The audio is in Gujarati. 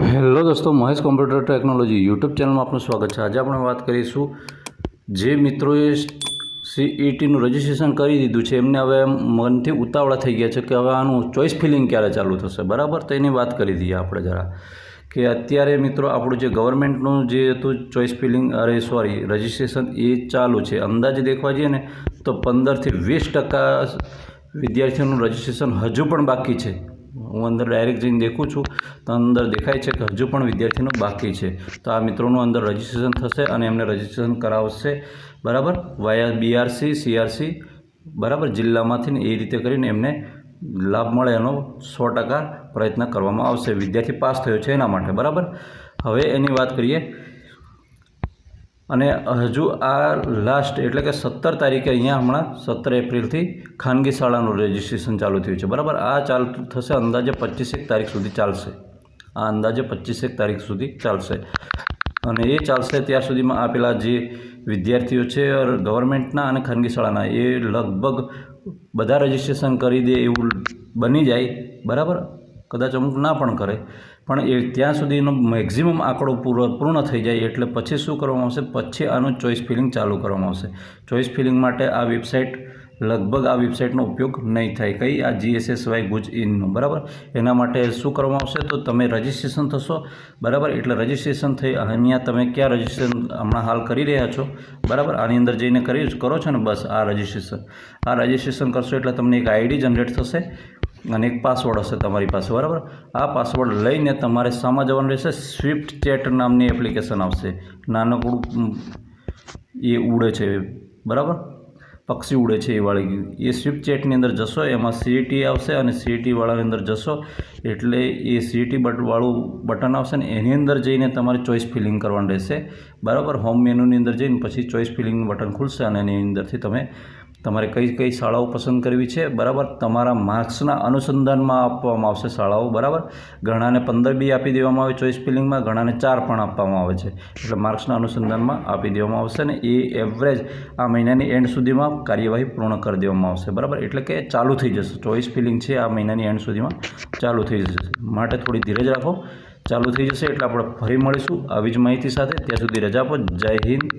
હેલો દોસ્તો, મહેશ કોમ્પ્યુટર ટેકનોલોજી યુટ્યુબ ચેનલમાં આપનું સ્વાગત છે. આજે આપણે વાત કરીશું જે મિત્રોએ સીઈટીનું રજિસ્ટ્રેશન કરી દીધું છે, એમને હવે મનથી ઉતાવળા થઈ ગયા છે કે હવે આનું ચોઇસ ફિલિંગ ક્યારે ચાલુ થશે. બરાબર? તો એની વાત કરી દઈએ આપણે જરા. કે અત્યારે મિત્રો આપણું જે ગવર્મેન્ટનું જે હતું ચોઇસ ફિલિંગ, અરે સોરી, રજિસ્ટ્રેશન એ ચાલુ છે. અંદાજે દેખવા જઈએ ને, તો પંદરથી વીસ ટકા વિદ્યાર્થીઓનું રજિસ્ટ્રેશન હજુ પણ બાકી છે. હું અંદર ડાયરેક્ટ જઈને દેખું છું, તો અંદર દેખાય છે કે હજુ પણ વિદ્યાર્થીનું બાકી છે. તો આ મિત્રોનું અંદર રજિસ્ટ્રેશન થશે અને એમને રજિસ્ટ્રેશન કરાવશે, બરાબર? વાયા બીઆરસી સીઆરસી બરાબર? જિલ્લામાંથી ને એ રીતે કરીને એમને લાભ મળે એનો સો ટકા પ્રયત્ન કરવામાં આવશે. વિદ્યાર્થી પાસ થયો છે એના માટે, બરાબર? હવે એની વાત કરીએ. અને હજુ આ લાસ્ટ એટલે કે સત્તર તારીખે અહીંયા હમણાં સત્તર એપ્રિલથી ખાનગી શાળાનું રજિસ્ટ્રેશન ચાલુ થયું છે. બરાબર? આ ચાલુ થશે અંદાજે પચીસેક તારીખ સુધી ચાલશે. આ અંદાજે પચીસેક તારીખ સુધી ચાલશે. અને એ ચાલશે ત્યાર સુધીમાં આ પેલા જે વિદ્યાર્થીઓ છે, ગવર્મેન્ટના અને ખાનગી શાળાના, એ લગભગ બધા રજિસ્ટ્રેશન કરી દે એવું બની જાય. બરાબર? કદાચ અમુક ના પણ કરે. પણ એ ત્યાં સુધીનો મેક્ઝિમમ આંકડો પૂરો, પૂર્ણ થઈ જાય એટલે પછી શું કરવામાં આવશે? પછી આનું ચોઇસ ફિલિંગ ચાલુ કરવામાં આવશે. ચોઇસ ફિલિંગ માટે આ વેબસાઇટ લગભગ આ વેબસાઇટનો ઉપયોગ નહીં થાય. કઈ? આ જીએસએસવાય ગુજ ઇનનું બરાબર? એના માટે શું કરવામાં આવશે? તો તમે રજિસ્ટ્રેશન થશો, બરાબર? એટલે રજિસ્ટ્રેશન થઈ, અહીંયા તમે ક્યાં રજિસ્ટ્રેશન હમણાં હાલ કરી રહ્યા છો? બરાબર? આની અંદર જઈને કરી, કરો છો ને બસ આ રજિસ્ટ્રેશન આ રજિસ્ટ્રેશન કરશો એટલે તમને એક આઈડી જનરેટ થશે. અને એક પાસવર્ડ હશે તમારી પાસે, બરાબર? આ પાસવર્ડ લઈને તમારે શામાં જવાનું રહેશે. સ્વિફ્ટ ચેટ નામની એપ્લિકેશન આવશે. નાનકડું એ ઉડે છે, બરાબર? પક્ષી ઉડે છે એ વાળી. એ સ્વિફ્ટ ચેટની અંદર જશો, એમાં સીઈટી આવશે અને સીટીવાળાની અંદર જશો. એટલે એ સીટી બટ, વાળું બટન આવશે ને એની અંદર જઈને તમારે ચોઇસ ફિલિંગ કરવાનું રહેશે. બરાબર? હોમ મેનુની અંદર જઈને પછી ચોઇસ ફિલિંગનું બટન ખુલશે અને એની અંદરથી તમે તમારે કઈ કઈ શાળાઓ પસંદ કરવી છે? બરાબર. તમારા માર્ક્સના અનુસંધાનમાં આપવામાં આવશે શાળાઓ, બરાબર. ઘણાને પંદર બી આપી દેવામાં આવે ચોઈસ ફિલિંગમાં ઘણાને ચાર પણ આપવામાં આવે છે. એટલે માર્ક્સના અનુસંધાનમાં આપી દેવામાં આવશે ને એ એવરેજ આ મહિનાની એન્ડ સુધીમાં કાર્યવાહી પૂર્ણ કરી દેવામાં આવશે. બરાબર. એટલે કે ચાલુ થઈ જશે. ચોઇસ ફિલિંગ છે આ મહિનાની એન્ડ સુધીમાં ચાલુ થઈ જશે. માટે થોડી ધીરજ રાખો. ચાલુ થઈ જશે એટલે આપણે ફરી મળીશું આવી જ માહિતી સાથે. ત્યાં સુધી રજા આપો. જય હિન્દ.